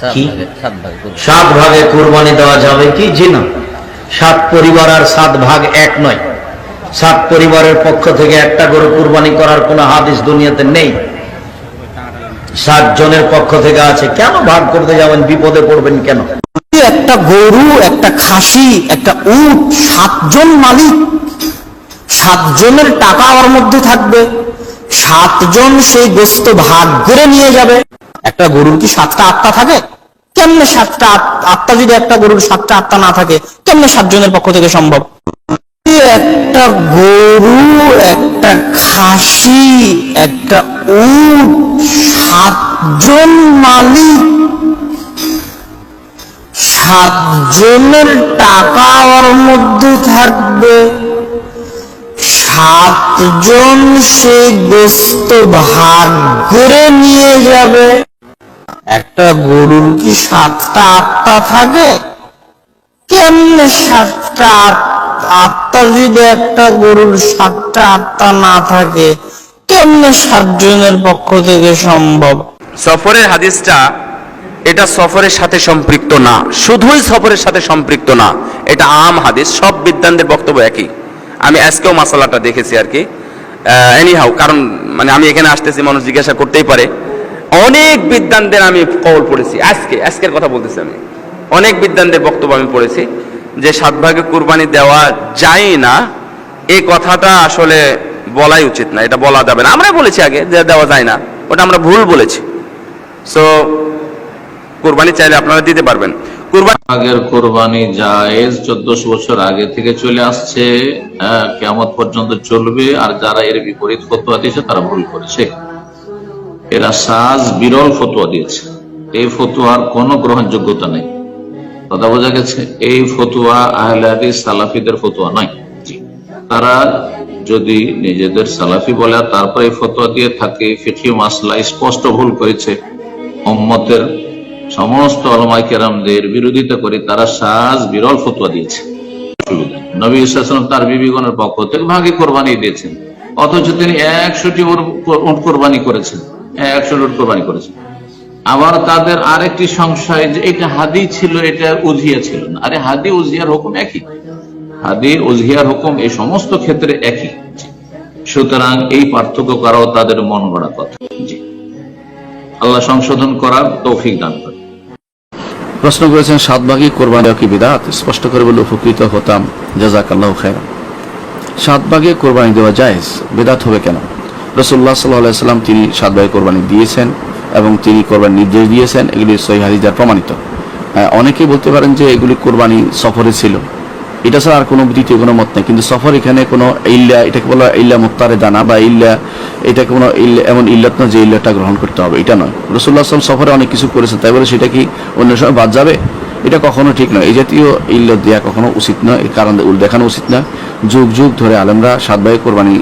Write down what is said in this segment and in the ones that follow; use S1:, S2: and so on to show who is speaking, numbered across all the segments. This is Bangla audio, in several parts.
S1: সাত
S2: কি?
S1: ভাগে
S2: কোরবানি। দেওয়া যাবে কি? জি না। সাত পরিবার আর সাত ভাগ এক নয়। সাত পরিবারের পক্ষ থেকে একটা গরু কুরবানি করার কোনো হাদিস দুনিয়াতে নেই। সাত জনের পক্ষ থেকে আছে। কেন ভাগ করতে যাবেন? বিপদে পড়বেন কেন?
S3: একটা গরু একটা খাসি একটা উট সাতজন মালিক সাতজনের টাকা ওর মধ্যে থাকবে। সাতজন সেই গোস্ত ভাগ করে নিয়ে যাবে। একটা গরুর কি সাতটা আত্মা থাকে? কেমনে সাতটা আত্মা যদি একটা গরুর সাতটা আত্মা না থাকে, কেমনে সাতজনের পক্ষ থেকে সম্ভব? একটা গরু, একটা খাসি, একটা উট, সাতজন মালিক। সাতজনের টাকা ওর মধ্যে থাকবে। সাতজন সে গোস্ত ভাগ করে নিয়ে যাবে। একটা গরুর কি সাতটা আত্মা থাকে? কেমনে সাতটা, আটটা? যদি একটা গরুর সাতটা আত্মা না থাকে, কেমনে সাতজনের পক্ষ থেকে সম্ভব?
S4: সফরের হাদিসটা এটা সফরের সাথে সম্পৃক্ত না। শুধুই সফরের সাথে সম্পৃক্ত না, এটা আম হাদিস, সব বিদ্যানদের বক্তব্য একই। আমি আজকেও মাসালাটা দেখেছি আর কি। এনিহাউ কারণ মানে আমি এখানে আসতেছি, মানুষ জিজ্ঞাসা করতেই পারে। অনেক বিদ্যানদের আমি কবল পড়েছি, আজকে, আজকের কথা বলতেছি আমি। অনেক বিদ্যানদের বক্তব্য আমি পড়েছি যে সাত ভাগে কুরবানি দেওয়া যায় না এই কথাটা আসলে বলাই উচিত না, এটা বলা যাবে না। আমরা বলেছি আগে যে দেওয়া যায় না, ওটা আমরা ভুল বলেছি। সো কোরবানি চাইলে আপনারা দিতে পারবেন। কোরবানি
S5: আগের কোরবানি জায়েজ চোদ্দশো বছর আগে থেকে চলে আসছে কেয়ামত পর্যন্ত চলবে, আর যারা এর বিপরীত ফতোয়া দিয়েছে তারা ভুল করেছে। এরা সাজ বিরল ফতোয়া দিয়েছে। এই ফতোয়ার কোনো গ্রহণযোগ্যতা নেই। কথা বোঝা গেছে এই ফতোয়া আহলাদি সালাফিদের ফতোয়া নয়। তারা যদি নিজেদের সালাফি বলে তারপরে এই ফতোয়া দিয়ে থাকে ফিকি মাসলা স্পষ্ট ভুল করেছে মোহাম্মতের সমস্ত অলমাই কেরামদের বিরোধিতা করে তারা সাজ বিরল ফতোয়া দিয়েছে। নবী ইসলাম তার বিবিগণের পক্ষ থেকে ভাগে কোরবানি দিয়েছেন। অথচ তিনি একশোটি উট কোরবানি করেছেন। একশো উট কোরবানি করেছেন আবার তাদের আরেকটি সংশয় যে এটা হাদি ছিল, এটা উজিয়া ছিল না। আরে হাদি, উজিয়ার হুকুম একই। হাদি, উজিয়ার হুকুম এই সমস্ত ক্ষেত্রে একই। সুতরাং এই পার্থক্য করাও তাদের মন গড়া কথা। আল্লাহ সংশোধন করার তৌফিক দান করে
S6: প্রশ্ন করেছেন, সাত ভাগই কোরবানি কি বিদাত? স্পষ্ট করে বলে উপকৃত হতাম। জাজাক আল্লাহ খেরা সাত ভাগে কোরবানি দেওয়া জায়েজ, বেদাত হবে কেন? রসুল্লাহ সাল্লাহ সাল্লাম তিনি সাত ভাগে কোরবানি দিয়েছেন এবং তিনি কোরবানি নির্দেশ দিয়েছেন। এগুলি সহি হাদিজার প্রমাণিত। হ্যাঁ, অনেকেই বলতে পারেন যে এগুলি কোরবানি সফরে ছিল। এটা ছাড়া আর কোনো দ্বিতীয় কোনো মত নেই। কিন্তু সফর এখানে কোনো ইল্লা এটাকে বলা ইল্লা মুক্তারে দানা বা ইল্লা এটা কোনো ইল্লা এমন ইল্লাত না যে ইল্লাটা গ্রহণ করতে হবে। এটা নয়। রসুল্লাহ আসলাম সফরে অনেক কিছু করেছেন। তাই বলে সেটা কি অন্য সময় বাদ যাবে? এটা কখনো ঠিক নয়। এই জাতীয় ইল্লত দেওয়া কখনো উচিত নয়। এই কারণ দেখানো উচিত নয় যুগ যুগ ধরে আলেমরা সাত ভাই কোরবানি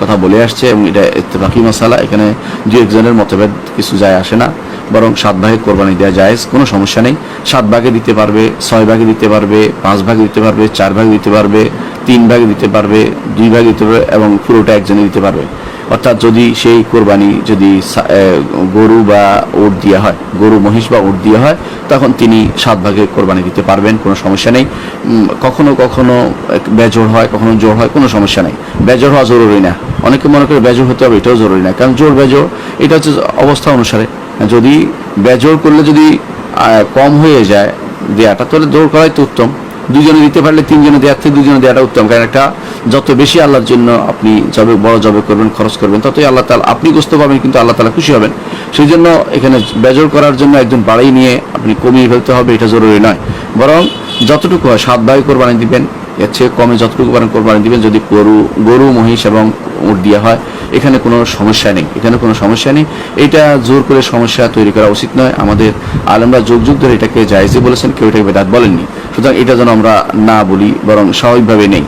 S6: কথা বলে আসছে এবং এটা বাকি মশালা এখানে দু একজনের মতভেদ কিছু যায় আসে না। বরং সাত ভাগে কোরবানি দেওয়া যায় কোনো সমস্যা নেই। সাত ভাগে দিতে পারবে, ছয় ভাগে দিতে পারবে, পাঁচ ভাগে দিতে পারবে, চার ভাগে দিতে পারবে, তিন ভাগে দিতে পারবে, দুই ভাগে দিতে পারবে এবং পুরোটা একজনে দিতে পারবে। অর্থাৎ যদি সেই কোরবানি যদি গরু বা ওট দেওয়া হয়, গরু, মহিষ বা ওট দেওয়া হয়, তখন তিনি সাত ভাগে কোরবানি দিতে পারবেন, কোনো সমস্যা নেই। কখনো কখনো বেজোড় হয়, কখনো জোর হয়, কোনো সমস্যা নেই। বেজোর হওয়া জরুরি না। অনেকে মনে করে বেজোর হতে হবে, এটাও জরুরি না। কারণ জোর বেজোড়, এটা হচ্ছে অবস্থা অনুসারে। যদি বেজোড় করলে যদি কম হয়ে যায় দেয়াটা, তাহলে দৌড় করাই তো উত্তম। দুজনে দিতে পারলে তিনজনে দেওয়ার থেকে দুজনে দেওয়াটা উত্তম। কারণ একটা, যত বেশি আল্লাহর জন্য আপনি জবে, বড় জবে করবেন, খরচ করবেন, ততই আল্লাহ তালা আপনি গ্রস্ত পাবেন, কিন্তু আল্লাহ তালা খুশি হবেন। সেই জন্য এখানে বেজর করার জন্য একজন বাড়াই নিয়ে আপনি কমিয়ে ফেলতে হবে, এটা জরুরি নয়। বরং যতটুকু হয় সাত ভাগে কোরবানি দিবেন এর চেয়ে কমে যতটুকু পারেন কোরবানি দিবেন। যদি গরু গরু, মহিষ এবং উট দেওয়া হয়, এখানে কোনো সমস্যা নেই। এখানে কোনো সমস্যা নেই। এটা জোর করে সমস্যা তৈরি করা উচিত নয়। আমাদের আলমরা যুগ যুগ ধরে এটাকে জায়জি বলেছেন, কেউ এটাকে বেদাত বলেননি। সুতরাং এটা যেন আমরা না বলি, বরং স্বাভাবিকভাবে নেই।